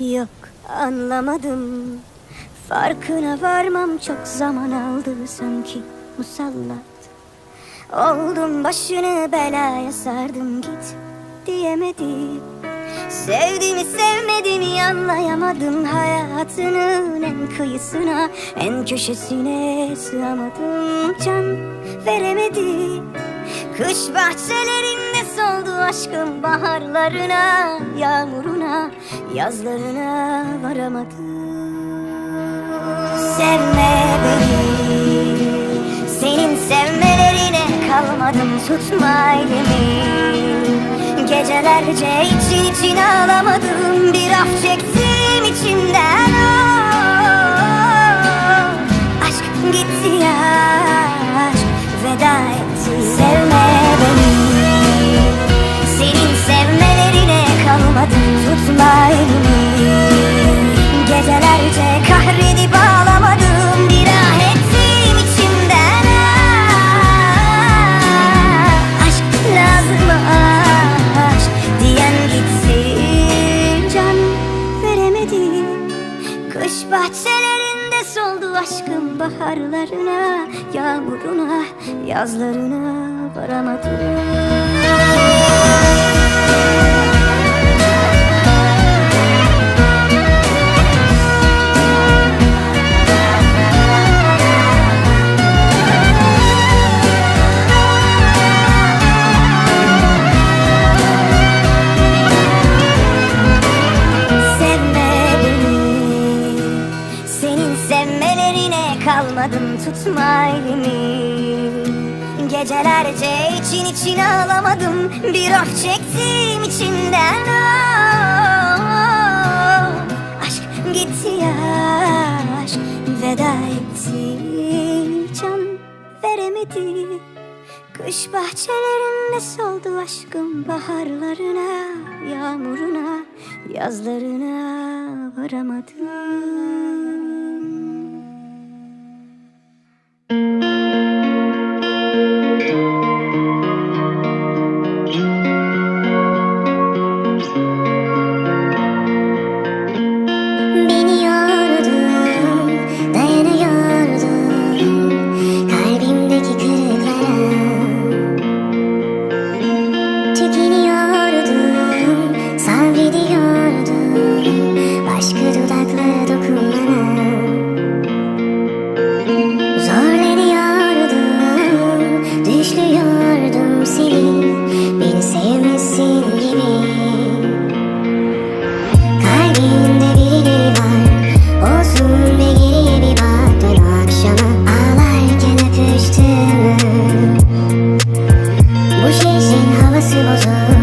Yok anlamadım. Farkına varmam çok zaman aldı sanki musallat. Oldum başını belaya sardım git diyemedim. Sevdiğimi sevmediğimi anlayamadım Hayatının en kıyısına en köşesine sığamadım Can veremedim Kış bahçelerinde soldu aşkım baharlarına Yağmuruna, yazlarına varamadım Sevme beni Senin sevmelerine kalmadım tutma elimi. Gecelerce için için ağlamadım Bir af çektim içimden. Oh. Aşk gitti aşk veda etti. Sevme tutma elimi Gecelerce kahredip ağlamadım Bir ah ettim içimden. Ah. Aşk lazım aşk diyen gitsin. Can veremedim Kış bahçelerinde soldu aşkım baharlarına Yağmuruna, yazlarına varamadım kalmadım tutma elimi Gecelerce için için ağlamadım Bir af çektim içimden oh. Aşk gitti ya aşk veda etti Can veremedi Kış bahçelerinde soldu aşkım baharlarına, yağmuruna, yazlarına varamadım. was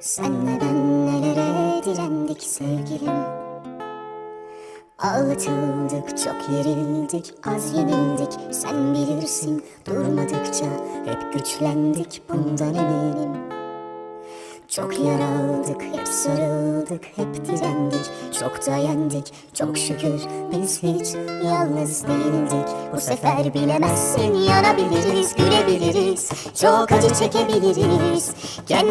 Senle ben nelere direndik sevgilim. Ağlatıldık çok yerildik az yenildik. Sen bilirsin durmadıkça hep güçlendik bundan eminim. Çok yaraldık, hep sarıldık, hep direndik. Çok da yendik, çok şükür biz hiç yalnız değildik. Bu sefer bilemezsin yanabiliriz, gülebiliriz. Çok acı çekebiliriz. Kendi